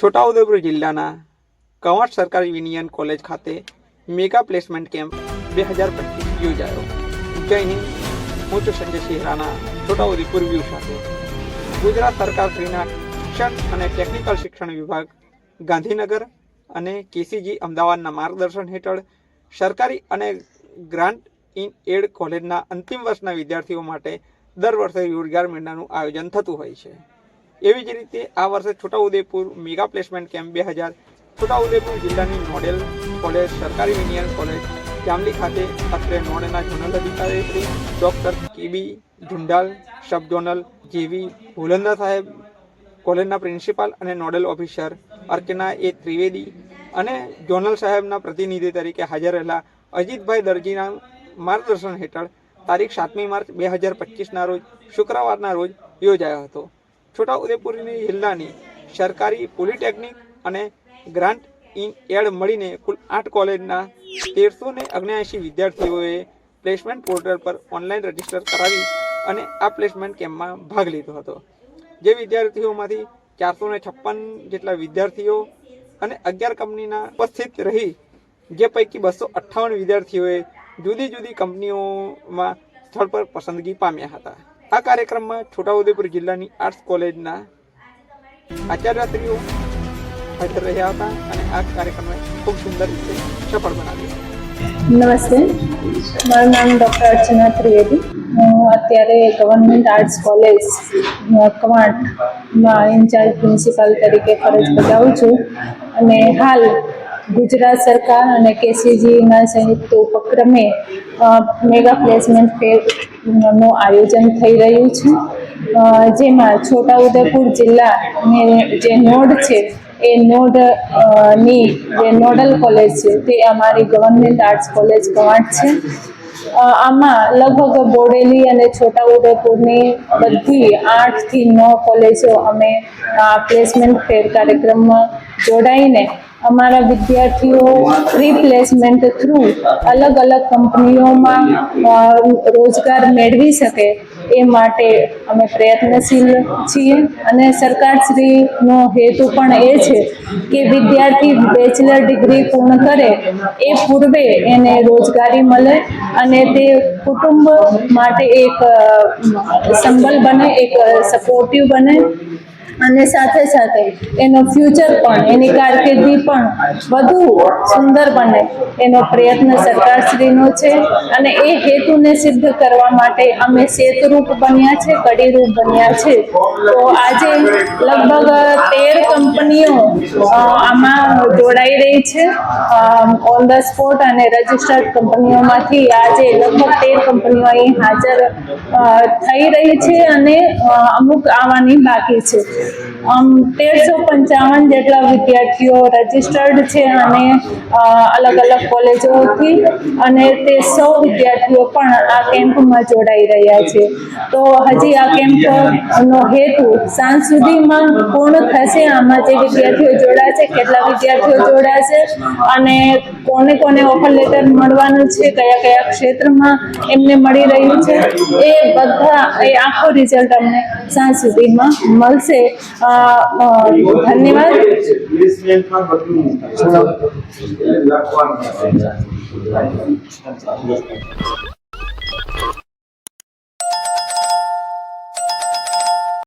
છોટાઉદેપુર જિલ્લાના કવાંટ સરકારી union college ખાતે મેગા પ્લેસમેન્ટ કેમ્પ બે હજાર પચીસ યોજાયો. જય હિન્દ. હું છું સંજય સિંહરાના છોટાઉદેપુર વ્યૂ સાથે. ગુજરાત સરકારશ્રીના શિક્ષણ અને ટેકનિકલ શિક્ષણ વિભાગ, ગાંધીનગર અને કેસીજી અમદાવાદના માર્ગદર્શન હેઠળ સરકારી અને ગ્રાન્ટ ઇન એડ કોલેજના અંતિમ વર્ષના વિદ્યાર્થીઓ માટે દર વર્ષે રોજગાર મેળાનું આયોજન થતું હોય છે. એવી જ રીતે આ વર્ષે છોટાઉદેપુર મેગા પ્લેસમેન્ટ કેમ્પ બે હજાર છોટાઉદેપુર જિલ્લાની મોડેલ કોલેજ, સરકારી યુનિયન કોલેજ, જામલી ખાતે અત્રે નોડના ઝોનલ અધિકારી Shri doctor KB Zundal sub zonal JV Bhulanda સાહેબ, કોલેજના પ્રિન્સિપાલ અને nodal officer Archana A Trivedi અને જોનલ સાહેબના પ્રતિનિધિ તરીકે હાજર રહેલા અજીતભાઈ દરજીના માર્ગદર્શન હેઠળ તારીખ સાતમી માર્ચ બે હજાર પચીસના રોજ, શુક્રવારના રોજ યોજાયો હતો. છોટાઉદેપુરની જિલ્લાની સરકારી પોલિટેકનિક અને ગ્રાન્ટ ઇન એડ મળીને કુલ આઠ કોલેજના તેરસો ને અગ્યાએંશી વિદ્યાર્થીઓએ પ્લેસમેન્ટ પોર્ટલ પર ઓનલાઈન રજિસ્ટર કરાવી અને આ પ્લેસમેન્ટ કેમ્પમાં ભાગ લીધો હતો. જે વિદ્યાર્થીઓમાંથી ચારસો ને છપ્પન જેટલા વિદ્યાર્થીઓ અને અગિયાર કંપનીના ઉપસ્થિત રહી, જે પૈકી બસો અઠ્ઠાવન વિદ્યાર્થીઓએ જુદી જુદી કંપનીઓમાં સ્થળ પર પસંદગી પામ્યા હતા. આ કાર્યક્રમમાં છોટાઉદેપુર જિલ્લાની આર્ટ્સ કોલેજના આચાર્યશ્રીઓ હાજર રહ્યા હતા અને આ કાર્યક્રમને ખૂબ સુંદર રીતે સફળ બનાવ્યો. નમસ્તે. મારું નામ ડૉક્ટર અર્ચના ત્રિવેદી. હું અત્યારે ગવર્મેન્ટ આર્ટ્સ કોલેજ કવાંટમાં ઇન્ચાર્જ પ્રિન્સિપાલ તરીકે ફરજ બજાવું છું. અને હાલ ગુજરાત સરકાર અને કેસીજીના સંયુક્ત ઉપક્રમે મેગા પ્લેસમેન્ટ ફેરનું આયોજન થઈ રહ્યું છે. જેમાં છોટાઉદેપુર જિલ્લાની જે નોડ છે, એ નોડની જે નોડલ કોલેજ છે, તે અમારી ગવર્મેન્ટ આર્ટ્સ કોલેજ કવાંટ છે. આમાં લગભગ બોડેલી અને છોટાઉદેપુરની બધી આઠથી નવ કોલેજો અમે આ પ્લેસમેન્ટ ફેર કાર્યક્રમમાં જોડાઈને અમારા વિદ્યાર્થીઓ પ્રી પ્લેસમેન્ટ થ્રુ અલગ અલગ કંપનીઓમાં રોજગાર મેળવી શકે એ માટે અમે પ્રયત્નશીલ છીએ. અને સરકારશ્રીનો હેતુ પણ એ છે કે વિદ્યાર્થી બેચલર ડિગ્રી પૂર્ણ કરે, એ પૂર્વે એને રોજગારી મળે અને તે કુટુંબ માટે એક સંબલ બને, એક સપોર્ટિવ બને. અને સાથે સાથે એનો ફ્યુચર પણ, એની કારકિર્દી પણ વધુ સુંદર બને. એનો પ્રયત્ન સરકારશ્રીનો છે અને એ હેતુને સિદ્ધ કરવા માટે અમે સેતુરૂપ બન્યા છે, કડીરૂપ બન્યા છે. તો આજે લગભગ તેર કંપનીઓ આમાં જોડાઈ રહી છે. ઓન ધ સ્પોટ અને રજિસ્ટર્ડ કંપનીઓમાંથી આજે લગભગ તેર કંપનીઓ અહીં હાજર થઈ રહી છે અને અમુક આવવાની બાકી છે. તેરસો પંચાવન જેટલા વિદ્યાર્થીઓ રજિસ્ટર્ડ છે અને અલગ અલગ કોલેજોથી અને તે સૌ વિદ્યાર્થીઓ પણ આ કેમ્પમાં જોડાઈ રહ્યા છે. તો હજી આ કેમ્પનો હેતુ સાંજ સુધીમાં પૂર્ણ થશે. આમાં જે વિદ્યાર્થીઓ જોડાશે, કેટલા વિદ્યાર્થીઓ જોડાશે અને કોને કોને ઓફર લેટર મળવાનું છે, કયા કયા ક્ષેત્રમાં એમને મળી રહ્યું છે, એ બધા, એ આખો રિઝલ્ટ અમને સાંજ સુધીમાં મળશે. धन्यवाद